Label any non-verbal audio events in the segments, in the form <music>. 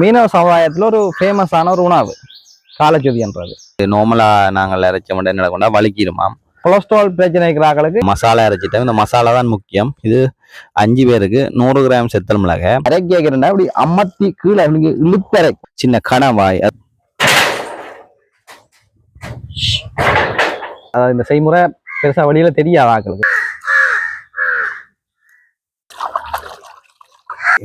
மீனவ சமுதாயத்தில் ஒரு ஃபேமஸான ஒரு உணவு காலச்சொதின்றது நார்மலாக நாங்கள் அரைச்ச மட்டும் என்ன கொண்டா வலிக்கிடுமாம் கொலஸ்ட்ரால் பிரச்சனை இருக்கிறாங்களுக்கு மசாலா அரைச்சிட்டோம் இந்த மசாலா தான் முக்கியம். இது அஞ்சு பேருக்கு நூறு கிராம் செத்தல் மிளகாய். அரைக்கி கேட்குறேன்னா இப்படி அமர்த்தி கீழே நீங்க இழுத்தரை. சின்ன கணவாய். அது அதாவது இந்த செய்முறை பெருசா வெளியில தெரியாது ஆக்களுக்கு.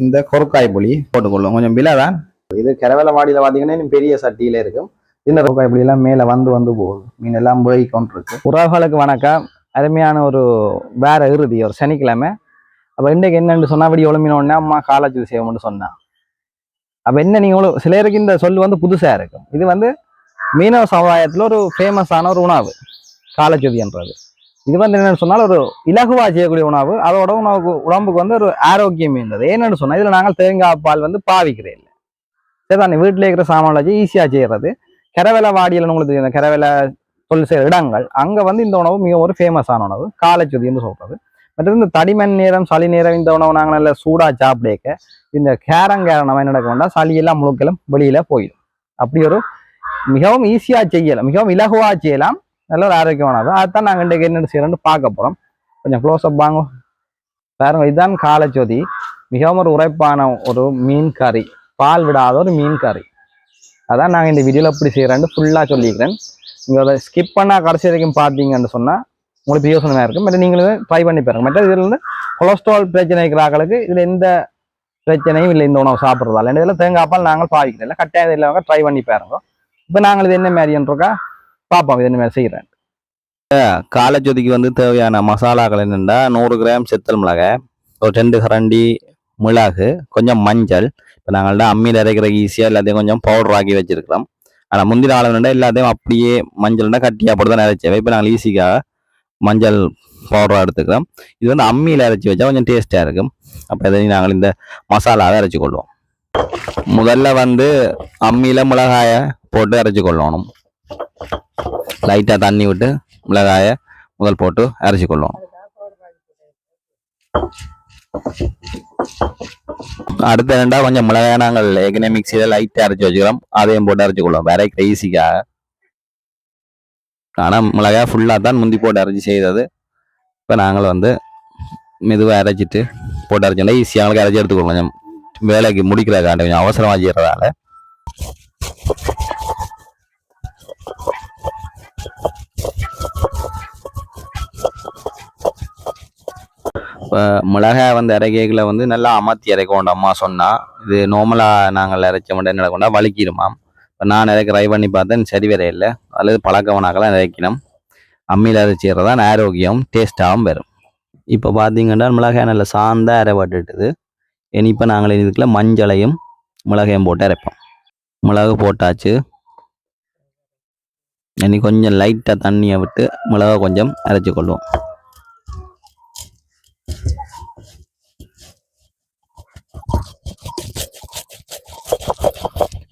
இந்த கொரக்காய் புளி போட்டுக்கொள்ளும். கொஞ்சம் விலை தான் இது கரவேல வாடியில் பார்த்தீங்கன்னா இன்னும் பெரிய சட்டியில இருக்கும். இந்த கொரக்காய் இப்படி எல்லாம் வந்து வந்து போகுது மீன் எல்லாம் போய் கொண்டிருக்கு உறவுகளுக்கு வணக்கம். அருமையான ஒரு வேற இறுதி ஒரு சனிக்கிழமை. அப்போ இன்றைக்கு என்னன்னு சொன்னா அப்படி எவ்வளவு உடனே அம்மா காலேஜ் செய்வோம்னு சொன்னான் அப்போ என்ன நீங்கள் எவ்வளோ சிலருக்கு இந்த சொல் வந்து புதுசாக இருக்கும். இது வந்து மீனவ சமுதாயத்தில் ஒரு ஃபேமஸான ஒரு உணவு காலச்சொதின்றது இது வந்து என்னன்னு சொன்னால் ஒரு இலகுவா செய்யக்கூடிய உணவு. அதோட உணவுக்கு உடம்புக்கு வந்து ஒரு ஆரோக்கியம் இருந்தது என்னென்னு சொன்னால் இதில் நாங்கள் தேங்காய் பால் வந்து பாவிக்கிறே இல்லை. சரிதானே வீட்டில் இருக்கிற சாமான் வச்சு ஈஸியாக செய்கிறது. கரவேல வாடியில் உங்களுக்கு தெரியும். இந்த கரவேல தொழில் செய்கிற இடங்கள். அங்கே வந்து இந்த உணவு மிகவும் ஒரு ஃபேமஸான உணவு. காலைச்சொதின்னு சொல்கிறது. மற்றது இந்த தடிமண் நேரம் சளி நேரம் இந்த உணவு நாங்கள் நல்லா சூடாக சாப்பிடேக்க இந்த கேரங்கேரம் நம்ம என்ன நடக்க வேண்டாம் சளியெல்லாம் முழுக்கெல்லாம் வெளியில் போயிடும். அப்படி ஒரு மிகவும் ஈஸியாக செய்யலாம் மிகவும் இலகுவாக செய்யலாம். நல்ல ஒரு ஆரோக்கியமானது அதான் நாங்கள் இன்றைக்கு என்ன செய்யறோம்னு பார்க்க போகிறோம் கொஞ்சம் க்ளோஸ் அப் வாங்க. பாருங்க இதுதான் காலச்சோதி மிகவும் ஒரு உரைப்பான ஒரு மீன் கறி. பால் விடாத ஒரு மீன் கறி. அதான் நாங்கள் இந்த வீடியோவில் எப்படி செய்கிறேன்னு ஃபுல்லாக சொல்லிக்கிறேன். நீங்கள் அதை ஸ்கிப் பண்ணால் கடைசி வரைக்கும் பார்த்தீங்கன்னு சொன்னால் உங்களுக்கு யோசனையாக இருக்கும். மற்ற நீங்களும் ட்ரை பண்ணி பாருங்க. மற்ற இதில் வந்து கொலஸ்ட்ரால் பிரச்சனை இருக்கிறாக்களுக்கு இதில் எந்த பிரச்சனையும் இல்லை இந்த உணவு சாப்பிட்றதால. இல்லை இதில் தேங்காய் பால் நாங்கள் பாவிக்கிறோம். இல்லை கட்டாயம் இல்லாமல் ட்ரை பண்ணி பாருங்க. இப்போ நாங்கள் இது என்ன மாதிரின்றக்கா? பார்ப்போம் இது என்ன செய்கிறேன் காலைச்சொதிக்கு வந்து தேவையான மசாலாக்கள் என்னென்னா நூறு கிராம் செத்தல் மிளகாய் ஒரு ரெண்டு கரண்டி மிளகு கொஞ்சம் மஞ்சள். இப்போ நாங்கள்ட்ட அம்மியில் அரைக்கிற ஈஸியாக எல்லாத்தையும் கொஞ்சம் பவுடர் ஆக்கி வச்சுருக்கிறோம். ஆனால் முந்தின நாள் எல்லாத்தையும் அப்படியே மஞ்சள்னா கட்டியாக போட்டு தான் அரைச்சேன். இப்போ நாங்கள் ஈஸிக்காக மஞ்சள் பவுடராக எடுத்துக்கிறோம். இது வந்து அம்மியில் அரைச்சி வச்சா கொஞ்சம் டேஸ்ட்டாக இருக்கும். அப்போ எதையும் நாங்கள் இந்த மசாலாவை அரைச்சி கொள்வோம். முதல்ல வந்து அம்மியில் மிளகாயை போட்டு அரைச்சி கொள்ளணும். லைட்டாக தண்ணி விட்டு மிளகாயை முதல் போட்டு அரைச்சி கொள்ளுவோம். அடுத்த ரெண்டா கொஞ்சம் மிளகாய் நாங்கள் ஏற்கனவே மிக்சியில் லைட்டாக அரைச்சி வச்சுக்கிறோம். அதையும் போட்டு அரைச்சி கொள்ளுவோம். வேற ஈஸிக்காக ஆனால் மிளகாய் ஃபுல்லாக தான் முந்தி போட்டு அரைச்சி செய்தது. இப்போ நாங்கள் வந்து மெதுவாக அரைச்சிட்டு போட்டு அரைச்சோம்னா ஈஸியாக அரைச்சி எடுத்துக்கொள்ளும் கொஞ்சம் வேலைக்கு முடிக்கிறதுக்காண்டி கொஞ்சம் அவசரமாக செய்கிறதால இப்போ மிளகாய் வந்து அரைக்கைகளை வந்து நல்லா அமர்த்தி இறக்க அம்மா சொன்னால் இது நார்மலாக நாங்கள் இறைச்ச மட்டும் என்ன வலிக்கிடுமாம் இப்போ நான் இறக்க ட்ரை பண்ணி பார்த்தேன் சரி வர இல்லை. அல்லது பழக்கவனாக்கெல்லாம் இறக்கணும் அம்மியில் அரைச்சிடுறது தான் ஆரோக்கியம் டேஸ்ட்டாகவும் வரும் இப்போ பார்த்தீங்கன்னா மிளகாய் நல்லா சாந்தா அரைப்பட்டுட்டுது. இனி இப்போ நாங்கள் இதுக்குள்ள மஞ்சளையும் மிளகையும் போட்டு அரைப்போம். மிளகு போட்டாச்சு. இனி கொஞ்சம் லைட்டாக தண்ணியை விட்டு மிளகா கொஞ்சம் அரைச்சி கொள்வோம்.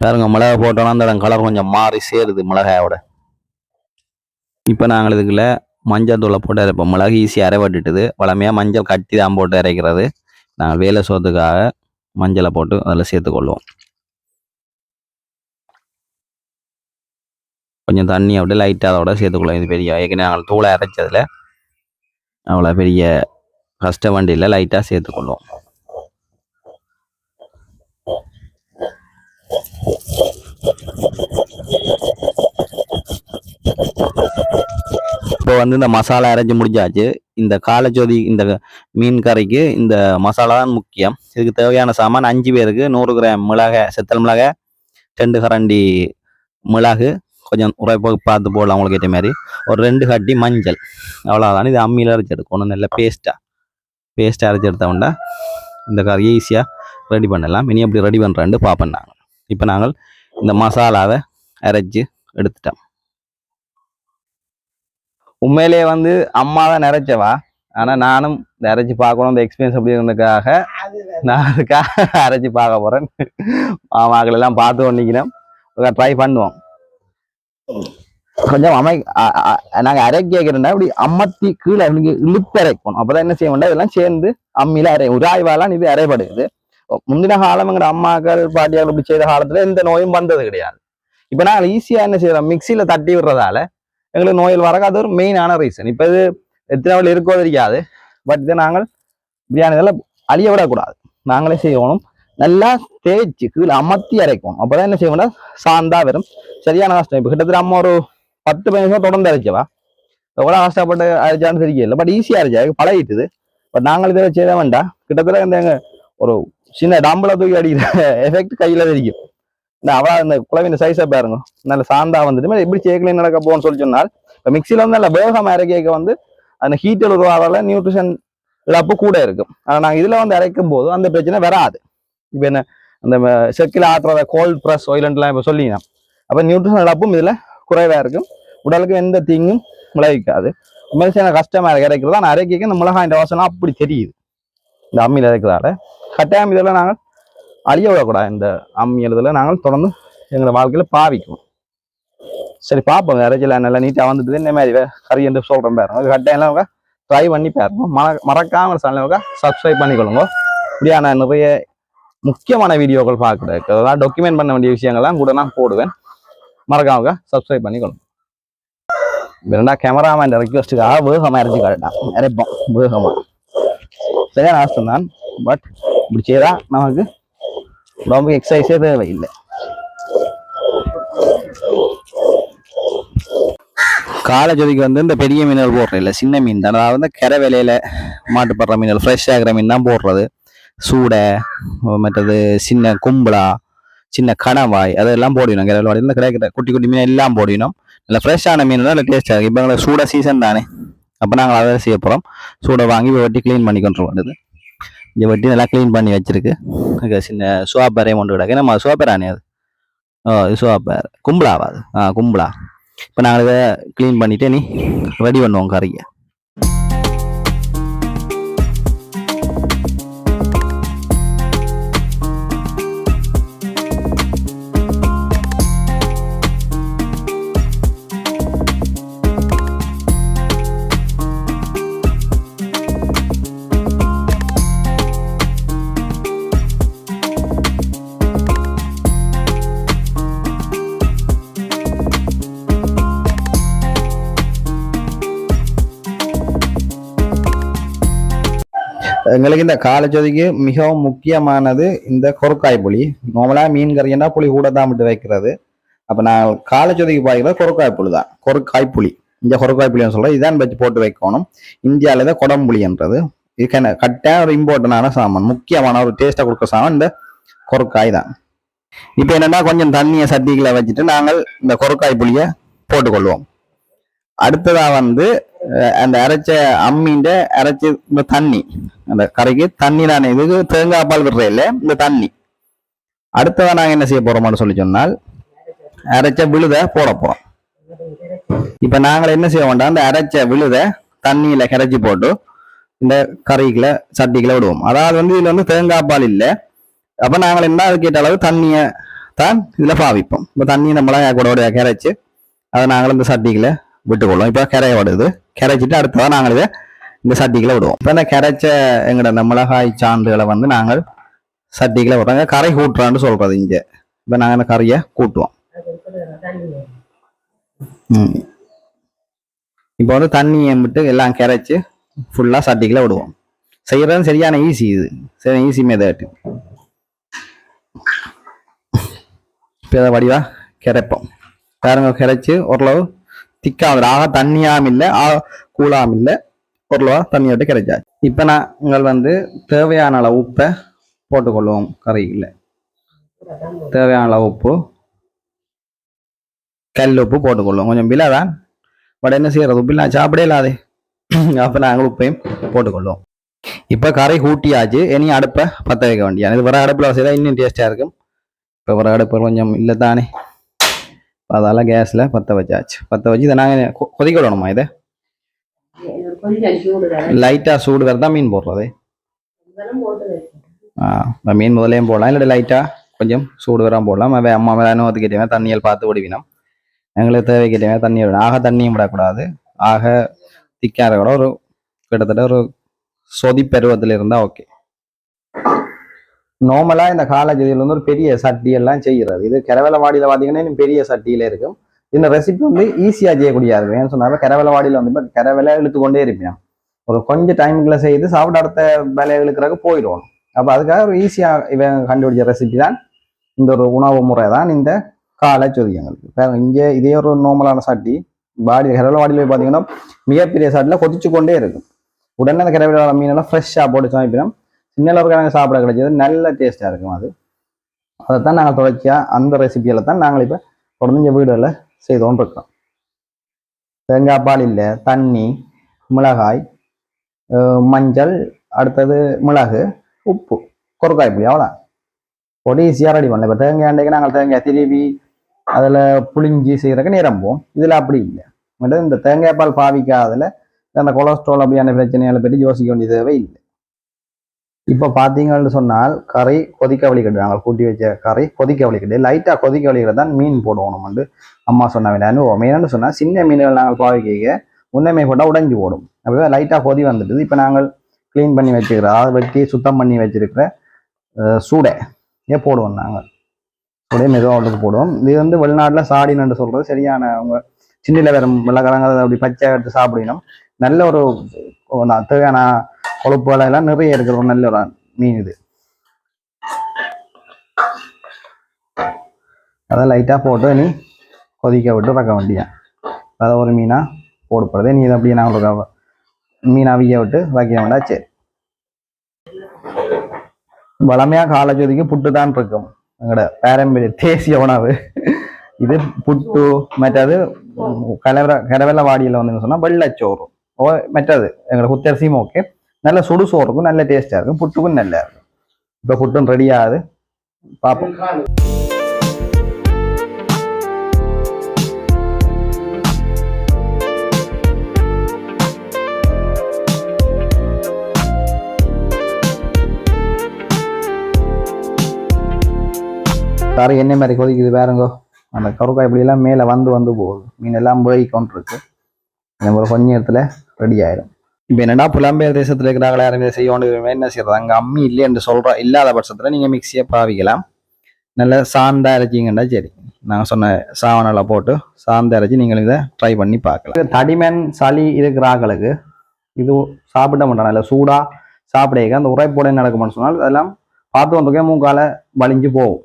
பாருங்க மிளகா போட்டோன்னா அந்த இடம் கலர் கொஞ்சம் மாறி சேருது மிளகாயோட. இப்போ நாங்கள் இதுக்குள்ள மஞ்சள் தூளை போட்டு அரைப்போம். மிளகு ஈஸியாக அரைவட்டுட்டுது. வளமையாக மஞ்சள் கட்டி தான் போட்டு அரைக்கிறது. நாங்கள் வேலை சோத்துக்காக மஞ்சளை போட்டு அதில் சேர்த்துக்கொள்வோம் கொஞ்சம் தண்ணி அப்படியே லைட்டாக அதோட சேர்த்துக்கொள்ளும் இது பெரிய ஏற்கனவே நாங்கள் தூளை அரைச்சதில் அவ்வளோ பெரிய கஷ்ட வண்டியில் லைட்டாக சேர்த்துக்கொள்வோம் இப்போ வந்து இந்த மசாலா அரைச்சி முடிஞ்சாச்சு. இந்த காலச்சோதி இந்த மீன் கறிக்கு இந்த மசாலா தான் முக்கியம். இதுக்கு தேவையான சாமான் அஞ்சு பேருக்கு நூறு கிராம் மிளகாய் செத்தல் மிளகாய் ரெண்டு கரண்டி மிளகு கொஞ்சம் உரைப்பாக பார்த்து போடலாம் உங்களுக்கு ஏற்ற மாதிரி. ஒரு ரெண்டு கட்டி மஞ்சள். அவ்வளோதான் இது அம்மியில் அரைச்சி எடுக்கணும் நல்ல பேஸ்ட்டாக பேஸ்ட்டாக அரைச்சி எடுத்தவன்டா இந்த கறி ஈஸியாக ரெடி பண்ணலாம். இனி எப்படி ரெடி பண்ணுறேன்னு பார்ப்பேன் நாங்கள் இப்போ நாங்கள் இந்த மசாலாவை அரைச்சி எடுத்துட்டோம். உண்மையிலேயே வந்து அம்மா தான் நிறைச்சவா ஆனால் நானும் இந்த அரைச்சி பார்க்கணும். இந்த எக்ஸ்பீரியன்ஸ் அப்படிங்கிறதுக்காக நான் அதுக்காக அரைச்சி பார்க்க போறேன். மாமாக்கள் எல்லாம் பார்த்து ஒன்றிக்கிறோம் ட்ரை பண்ணுவோம். கொஞ்சம் அமை நாங்கள் அரை கேட்குறேன்னா அரைக்க இப்படி அம்மத்தி கீழே நீங்க இழுத்து அரைக்கணும். அப்பதான் என்ன செய்ய வேண்டாம் இதெல்லாம் சேர்ந்து அம்மியில அரை உராய்வாலாம் இது அரைப்படுது. முந்தின காலம் எங்கட அம்மாக்கள் பாட்டியார்கள் இப்படி செய்த காலத்துல எந்த நோயும் வந்தது கிடையாது. இப்ப நாங்கள் ஈஸியா என்ன செய்யறோம்? மிக்சியில தட்டி விடுறதால எங்களுக்கு நோயில் வரக்கு அது ஒரு மெயினான ரீசன் இப்ப இது எத்தனை நாள் இருக்கோ தெரியாது. பட் இதை நாங்கள் பிரியாணி இதெல்லாம் அழிய விடக்கூடாது. நாங்களே செய்யணும். நல்லா தேய்ச்சி கீழே அமர்த்தி அரைக்கணும். அப்பதான் என்ன செய்யணும்னா சாந்தா வரும். சரியான கஷ்டம். இப்போ கிட்டத்தட்ட அம்மா ஒரு பத்து பதினஞ்சு தொடர்ந்து அரைச்சவா எவ்வளோ கஷ்டப்பட்டு அரைச்சான்னு தெரியல. பட் ஈஸியாக அரைச்சா பழகிட்டுது. பட் நாங்கள் இதில் செய்ய வேண்டாம். கிட்டத்தட்ட இந்த ஒரு சின்ன டம்பளை தூக்கி அடிக்கிற எஃபெக்ட் கையில தெரியும் இந்த அவ இந்த குழவின் சைஸை பாருங்க. நல்ல சாந்தா வந்துட்டு எப்படி சேக்கலையும் நடக்க போகணும்னு சொல்லி சொன்னால் இப்போ மிக்சியில் வந்து நல்ல வேகம் அரைக்க வந்து அந்த ஹீட்டில் உருவாதால நியூட்ரிஷன் இழப்பு கூட இருக்கும். ஆனால் நாங்கள் இதில் வந்து அரைக்கும் போது அந்த பிரச்சனை வராது. இப்போ என்ன அந்த செக்கில் ஆட்டுறத கோல்ட் ப்ரெஸ் ஒயிலண்ட்லாம் இப்போ சொல்லிங்கன்னா அப்போ நியூட்ரிஷன் இழப்பும் இதில் குறைவாக இருக்கும். உடலுக்கும் எந்த தீங்கும் விளைவிக்காது. உண்மையிலே கஷ்டமாக இருக்கு அரைக்கிறது? ஆனால் அரைக்க இந்த மிளகாய் வாசனை அப்படி தெரியுது. இந்த அம்மியில் இறக்கிறதால கட்டாயம் இதெல்லாம் நாங்கள் அழிய விடக்கூடாது இந்த அம்மி எழுதில் நாங்கள் தொடர்ந்து எங்களோட வாழ்க்கையில் பாவிக்கும். சரி பார்ப்போம். இறைச்சல நல்லா நீட்டாக வந்துட்டு இந்த மாதிரி கறி என்று சொல்கிறேன் பாருங்க. அது கட்டாயம் ட்ரை பண்ணி பாருங்க மற மறக்காம சேனலுக்கு சப்ஸ்கிரைப் பண்ணிக்கொள்ளுங்க. இப்படியான நிறைய முக்கியமான வீடியோக்கள் பார்க்குறதுக்கு அதாவது டாக்குமெண்ட் பண்ண வேண்டிய விஷயங்கள்லாம் கூட நான் போடுவேன். மறக்காம சப்ஸ்கிரைப் பண்ணிக்கொள்ளுங்க. வேணா கேமராமேன் ரெக்வஸ்ட்டுக்காக வேகமாக இறச்சி காட்டான் இறைப்போம் வேகமாக சரியான கஷ்டம் தான் பட் இப்படி செய்தா நமக்கு உடம்புக்கு எக்ஸசைஸே தேவையில்லை காலை ஜொதிக்கு வந்து இந்த பெரிய மீன்கள் போடுறது இல்லை சின்ன மீன் தான். அதாவது கரை வேலையில மாட்டுப்படுற மீன்கள் ஃப்ரெஷ் ஆகிற மீன் தான் போடுறது. சூடை மற்றது சின்ன கும்பலா சின்ன கணவாய் அதெல்லாம் போடணும். கரை வேலையில் கிடைக்கிற குட்டி குட்டி மீன் எல்லாம் போடணும். நல்ல ஃப்ரெஷ்ஷான மீன் தான் டேஸ்ட் ஆகும் இப்போ எங்களுக்கு சூட சீசன் தானே. அப்போ நாங்கள் அதை செய்ய போகிறோம் சூடை வாங்கி வெட்டி க்ளீன் பண்ணி கொண்டு வருது இங்கே வெட்டி நல்லா க்ளீன் பண்ணி வச்சிருக்கு. சின்ன சுவாப்பரையும் கொண்டு கிடக்கு. நம்ம சுவாப்பரானே அது? ஓ இது சுவாப்பர் கும்பலாவா அது? ஆ கும்பலா. இப்போ நாங்கள் இதை க்ளீன் பண்ணிவிட்டு நீ ரெடி பண்ணுவோம் கறியை. எங்களுக்கு இந்த காலச்சொதிக்கு மிகவும் முக்கியமானது இந்த கொரக்காய் புளி. நார்மலாக மீன் கறினா புளி கூட தான் விட்டு வைக்கிறது. அப்போ நான் காலச்சொதிக்கு பாய்க்கிறது கொரக்காய் புளி தான். கொரக்காய் புளி. இந்த கொரக்காய் புளின்னு சொல்கிறேன் இதான் வச்சு போட்டு வைக்கணும். இந்தியாவில் தான் குடம்புளின்றது இதுக்கான கட்டாய ஒரு இம்பார்ட்டண்டான சாமான். முக்கியமான ஒரு டேஸ்ட்டை கொடுக்குற சாமான் இந்த கொரக்காய் தான். இப்போ என்னன்னா கொஞ்சம் தண்ணியை சட்டிகளை வச்சுட்டு நாங்கள் இந்த கொரக்காய் புளியை போட்டுக்கொள்வோம். அடுத்ததா வந்து அந்த அரைச்ச அம்மின்ற அரைச்ச இந்த தண்ணி. அந்த கரைக்கு தண்ணி நான் இதுக்கு தேங்காய் பால் விடுற இல்லை இந்த தண்ணி. அடுத்ததான் நாங்கள் என்ன செய்ய போறோம்னு சொல்லி சொன்னால் அரைச்ச விழுத போட போறோம். இப்ப நாங்கள் என்ன செய்ய வேண்டாம் அந்த அரைச்ச விழுத தண்ணியில கரைச்சி போட்டு இந்த கறிக்குள்ள சட்டிக்குள்ள விடுவோம். அதாவது வந்து இதுல வந்து தேங்காய் பால் இல்லை. அப்ப நாங்கள் என்ன அதுக்கேற்ற அளவு தண்ணியை தான் இதுல பாவிப்போம். இப்ப தண்ணி நம்மளா கூட கரைச்சு அதை நாங்கள் இந்த சட்டிக்குள்ள விட்டுக்கொள்வோம் இப்போ கரையை விடுது. கரைச்சிட்டு அடுத்ததான் நாங்கள் இதை இந்த சட்டிக்குள்ள விடுவோம். இப்போ இந்த கரைச்ச எங்களோட இந்த மிளகாய் சான்றுகளை வந்து நாங்கள் சட்டிக்குள்ள விடுறாங்க கரை கூட்டுறான்னு சொல்றது இங்கே. இப்போ நாங்கள் இந்த கரையை கூட்டுவோம். ம். இப்போ வந்து தண்ணியை விட்டு எல்லாம் கரைச்சி ஃபுல்லாக சட்டிக்குள்ள விடுவோம். செய்யறது சரியான ஈஸி இது. சரி ஈஸி மெதட் இப்போ இதை வடிவா கரைப்போம். பாருங்க கரைச்சு ஓரளவு திக்கா ஆக தண்ணியாம் இல்லை ஆ கூழாம் இல்லை ஓரளவா தண்ணி விட்டு கரைச்சாச்சு இப்போ நான் உங்கள் வந்து தேவையான அளவு உப்பை போட்டுக்கொள்வோம் கறியில். தேவையான அளவு உப்பு கல் உப்பு போட்டுக்கொள்வோம். கொஞ்சம் பிலாதான் பட் என்ன செய்யறது? உப்பு நான் சாப்பிடே இல்லாதே. <clears throat> அப்போ நாங்கள் உப்பையும் போட்டுக்கொள்வோம். இப்போ கறி கூட்டியாச்சு. இனி அடுப்பை பற்ற வைக்க வேண்டியது. இது வர அடுப்பில் வசதி இன்னும் டேஸ்டாக இருக்கும். இப்போ வர அடுப்பு கொஞ்சம் இல்லை தானே அதால கேஸில் பற்ற வச்சாச்சு. பற்ற வச்சு இதை நாங்கள் கொதிக்க விடணுமா இதை? லைட்டா சூடு லைட்டாக சூடு வேறு தான் மீன் போடுறது? ஆ மீன் முதலையும் போடலாம். இல்லாட்டி லைட்டாக கொஞ்சம் சூடு வராம போடலாம். அவன் அம்மா மேலே நோத்து கேட்டவே பார்த்து விடுவினோம் எங்களுக்கு தேவை கேட்டவே தண்ணி விடணும். ஆக தண்ணியும் விடக்கூடாது. ஆக திக்காத கூட ஒரு கிட்டத்தட்ட ஒரு சொதி பருவத்தில் இருந்தால் ஓகே நார்மலாக இந்த காலகதியில் வந்து ஒரு பெரிய சட்டி எல்லாம் செய்கிறது. இது கரவலவாடியில் பார்த்தீங்கன்னா இன்னும் பெரிய சட்டியில இருக்கும். இந்த ரெசிபி வந்து ஈஸியாக செய்யக்கூடியது இருக்கும் ஏன்னு சொன்னாலும் கரவலவாடியில் வந்து இப்போ கரவலை இழுத்துக்கொண்டே இருப்பேன் ஒரு கொஞ்சம் டைமுக்குள்ள செய்து சாப்பிட அடுத்த வேலை இழுக்கிறதுக்கு போயிடுவோம். அப்போ அதுக்காக ஒரு ஈஸியாக இவன் கண்டுபிடிச்ச ரெசிபி தான். இந்த ஒரு உணவு முறை தான் இந்த காலை சொதியங்களுக்கு இப்போ இங்கே இதே ஒரு நார்மலான சட்டி. பாடி கரவலவாடியில் போய் பார்த்தீங்கன்னா மிகப்பெரிய சட்டியில் கொதிச்சு கொண்டே இருக்கும். உடனே அந்த கரவலை மீனெல்லாம் ஃப்ரெஷ்ஷாக போட்டு சமைப்பினோம் சின்ன அளவுக்கு சாப்பிட கிடைச்சது. நல்ல டேஸ்ட்டாக இருக்கும் அது. அதைத்தான் நாங்கள் தொடர்ச்சியாக அந்த ரெசிபியில் தான் நாங்கள் இப்போ தொடர்ந்து இந்த வீடுகளில் செய்து இருக்கோம் தேங்காய் பால் இல்லை தண்ணி மிளகாய் மஞ்சள் அடுத்தது மிளகு உப்பு கொரக்காய் புளி அவ்வளோ பொடி ஈஸியாக ரெடி பண்ணல. இப்போ தேங்காய் அண்டைக்கு நாங்கள் தேங்காய் திருவி அதில் புளிஞ்சி செய்கிறக்கு நிரம்புவோம் இதில் அப்படி இல்லை. இந்த தேங்காய் பால் பாவிக்காததில் அந்த கொலஸ்ட்ரால் அப்படியான பிரச்சனைகளை பற்றி யோசிக்க வேண்டிய தேவை இல்லை இப்போ பார்த்தீங்கன்னு சொன்னால் கரை கொதிக்க வலிக்கட்டு நாங்கள் கூட்டி வச்ச கரை கொதிக்க வலிக்கட்டு லைட்டாக கொதிக்க வலிக்கிட்டு தான் மீன் போடுவோம் வந்து அம்மா சொன்ன அனுபவம் என்னன்னு சொன்னால் சின்ன மீன்கள் நாங்கள் பாவிக்க முன்னமே போட்டால் உடைஞ்சு போடும். அப்போ லைட்டாக கொதி வந்துடுது. இப்போ நாங்கள் க்ளீன் பண்ணி வச்சுக்கிற அதை வெட்டி சுத்தம் பண்ணி வச்சுருக்கிற சூடை ஏ போடுவோம் நாங்கள். சூடே மெதுவாக உள்ளது போடுவோம். இது வந்து வெளிநாட்டில் சாடின்னு சொல்கிறது சரியான அவங்க சின்னில வேற மிளகாரங்க அதை அப்படி பச்சை எடுத்து சாப்பிடணும். நல்ல ஒரு நான் நா- தேவையான கொழுப்புகள் எல்லாம் நிறைய இருக்கிற ஒரு நல்ல ஒரு மீன் இது. அதை லைட்டாக போட்டு நீ கொதிக்க விட்டு ரக்க வேண்டியதான் அதை ஒரு மீனாக போடப்படுது நீ இதை அப்படியே நான் உங்களுக்கு மீன் அவிய விட்டு வைக்க வேண்டாம் சரி வளமையாக காலஜோதிக்கு புட்டு தான் இருக்கும். எங்களோட பாரம்பரிய தேசிய உணவு. இது புட்டு மற்றது கலவர கரவெல்ல வாடியில் வந்து சொன்னால் வெள்ளச்சோறு ஓ மற்றது எங்களோட குத்தரிசியும் ஓகே நல்ல சுடு சோறுக்கும் நல்ல டேஸ்டாக இருக்கும் புட்டுக்கும் நல்லா இருக்கும் இப்போ புட்டும் ரெடி ஆகுது பார்ப்போம் கறி என்ன மாதிரி கொதிக்குது வேறங்கோ அந்த கருக்காய் இப்படியெல்லாம் மேலே வந்து வந்து போகுது மீன் எல்லாம் போய் கொண்டு இருக்கு கொஞ்ச நேரத்தில் ரெடி ஆயிடும் இப்போ என்னடா புலம்பெயர் தேசத்தில் இருக்கிறாங்களா? யாரும் இதை செய்ய என்ன செய்யறது? அங்கே அம்மி இல்லைன்னு சொல்ற இல்லாத பட்சத்தில் நீங்கள் மிக்சியை பாவிக்கலாம். நல்ல சாந்தா அரைச்சிங்கன்னா சரி. நாங்கள் சொன்ன சாவனில் போட்டு சாந்த இறைச்சி நீங்கள் இதை ட்ரை பண்ணி பார்க்கலாம். தடிமன் சளி இருக்கிற ஆக்களுக்கு இது சாப்பிட மாட்டாங்க. இல்லை சூடாக சாப்பிட அந்த உரைப்போட நடக்கும்னு சொன்னால் அதெல்லாம் பார்த்து வந்துக்கே மூக்கால வலிஞ்சு போகும்.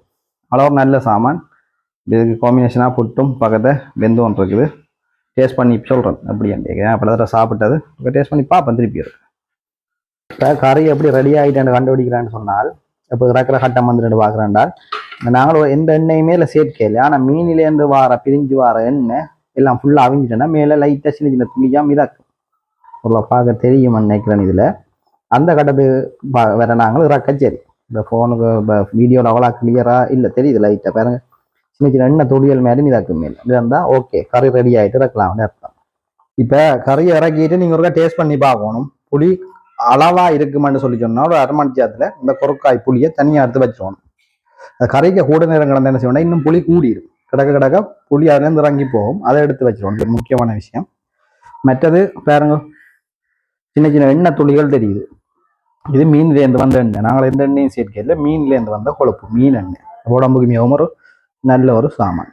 அளவு நல்ல சாமான். இதுக்கு காம்பினேஷனாக புட்டும் பக்கத்தை வெந்து ஒன்று இருக்குது டேஸ்ட் பண்ணி சொல்கிறேன் அப்படி கேட்குறேன் அப்போ தடவை சாப்பிட்டது. இப்போ டேஸ்ட் பண்ணி பார்ப்பேன் திருப்பி இப்போ கறி எப்படி ரெடி ஆகிட்டேன்னு கண்டுபிடிக்கிறான்னு சொன்னால் இப்போ இறக்குற கட்டம் வந்துட்டு பார்க்குறேன்டால் நாங்களும் எந்த எண்ணெயுமே இல்லை சேர்க்கையில். ஆனால் மீனிலேருந்து வார பிரிஞ்சு வார எண்ணெய் எல்லாம் ஃபுல்லாக அவிஞ்சிட்டேன்னா மேலே லைட்டாக சின்ன சின்ன துளியாக மிதக்கும் ஒரு பார்க்க தெரியும் நினைக்கிறேன் இதில். அந்த கட்டத்துக்கு பா- வேற நாங்களும் இறக்க சரி இந்த ஃபோனுக்கு வீடியோவில் அவ்வளோ கிளியராக இல்லை தெரியுது லைட்டாக பாருங்கள் சின்ன சின்ன எண்ணெய் துளியல் மாதிரி மிதக்கும் மேலே. இது இருந்தால் ஓகே கறி ரெடி ஆகிட்டு இறக்கலாம் அர்த்தம். இப்போ கறியை இறக்கிட்டு நீங்கள் ஒருக்கா டேஸ்ட் பண்ணி பார்க்கணும். புளி அளவாக இருக்குமான்னு சொல்லி சொன்னால் ஒரு அரை மணி இந்த கொரக்காய் புளியை தனியாக எடுத்து வச்சிடணும் அது கறிக்கு கூட நேரம் கடந்த என்ன செய்யணும் இன்னும் புளி கூடிடும் கிடக்க கிடக்க புளி அதுலேருந்து இறங்கி போகும். அதை எடுத்து வச்சிடணும் இது முக்கியமான விஷயம். மற்றது பாருங்க சின்ன சின்ன எண்ணெய் துளிகள் தெரியுது. இது மீன்லேருந்து வந்த எண்ணெய். நாங்கள் எந்த எண்ணெயும் சேர்க்கையில் மீன்லேருந்து வந்த கொழுப்பு மீன் எண்ணெய். உடம்புக்கு மிகவும் ஒரு நல்ல ஒரு சாமான்.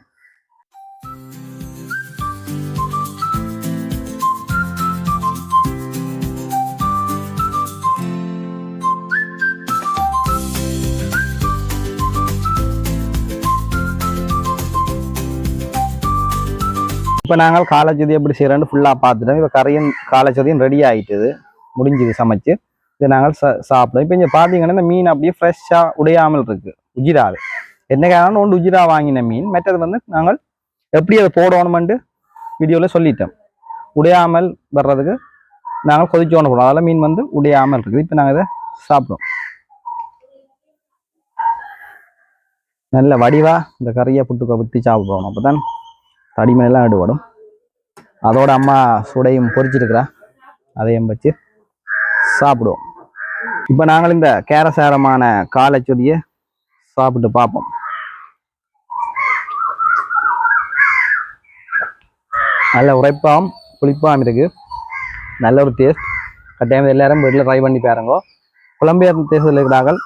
இப்போ நாங்கள் காலச்சதி எப்படி செய்கிறோன்னு ஃபுல்லாக பார்த்துட்டோம். இப்போ கரையும் காலச்சதியும் ரெடி ஆயிட்டுது. முடிஞ்சுது சமைச்சு. இதை நாங்கள் சா சாப்பிடுவோம். இப்போ இங்கே பார்த்தீங்கன்னா இந்த மீன் அப்படியே ஃப்ரெஷ்ஷாக உடையாமல் இருக்கு. உஜிராது என்ன காரணம் ஒன்று உஜிரா வாங்கின மீன். மற்றது வந்து நாங்கள் எப்படி அதை போடணுமெண்டு வீடியோவில் சொல்லிட்டோம் உடையாமல் வர்றதுக்கு நாங்கள் கொதிச்சு ஒன்று போடுவோம் அதெல்லாம் மீன் வந்து உடையாமல் இருக்குது. இப்போ நாங்கள் இதை சாப்பிடுவோம் நல்ல வடிவா இந்த கறியை புட்டுக்க விட்டு சாப்பிடுவோம் அப்போ தான் தடிமையெல்லாம் எடுபடும் அதோட அம்மா சுடையும் பொறிச்சிருக்கிறா. அதையும் வச்சு சாப்பிடுவோம். இப்போ நாங்கள் இந்த கேரசாரமான காலைச்சொதியை சாப்பிட்டு பார்ப்போம். நல்ல உரைப்பாகவும் புளிப்பாகவும் இருக்குது நல்ல ஒரு டேஸ்ட் கட்டாயம் எல்லாரும் வீட்டில் ட்ரை பண்ணி பாருங்கோ. புலம்பெயர் தேசத்தில் இருக்கிறார்கள்.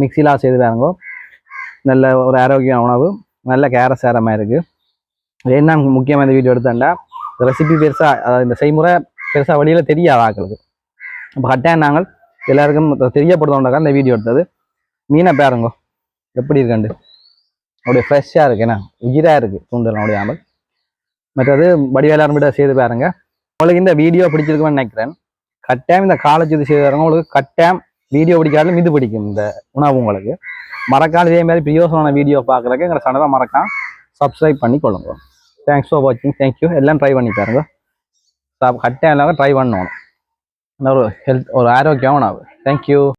மிக்சிலாம் செய்து பாருங்கோ. நல்ல ஒரு ஆரோக்கியமான உணவு. நல்ல கேரசாரமாக இருக்குது என்ன முக்கியமாக இந்த வீடியோ எடுத்தேன்டா? ரெசிபி பெருசாக இந்த செய்முறை பெருசாக வழியில் தெரியாது ஆக்களுக்கு? அப்போ கட்டாயம் நாங்கள் எல்லாருக்கும் தெரியப்படுத்தோண்டாக்கா இந்த வீடியோ எடுத்தது. மீனை பாருங்கோ. எப்படி இருக்குண்டு அப்படியே ஃப்ரெஷ்ஷாக இருக்கு என்ன? உயிராக இருக்குது தூண்டல் உடையாமல் மற்றது வடிவேலாரும் விட செய்து பாருங்க. உங்களுக்கு இந்த வீடியோ பிடிச்சிருக்குன்னு நினைக்கிறேன். கட்டாயம் இந்த காலேஜ் இது செய்து பாருங்க உங்களுக்கு கட்டாயம் வீடியோ பிடிக்காலும் இது பிடிக்கும் இந்த உணவு உங்களுக்கு. மறக்காம இதே மாதிரி பிரியோசனான வீடியோ பார்க்குறதுக்கு எங்களை சேனலை மறக்காம சப்ஸ்கிரைப் பண்ணி கொள்ளுங்க. தேங்க்ஸ் ஃபார் வாட்சிங் தேங்க்யூ எல்லாம் ட்ரை பண்ணி பாருங்க. கட்டாயம் இல்லாமல் ட்ரை பண்ணணும். ஒரு ஹெல்த் ஒரு ஆரோக்கியம் உணவு. தேங்க்யூ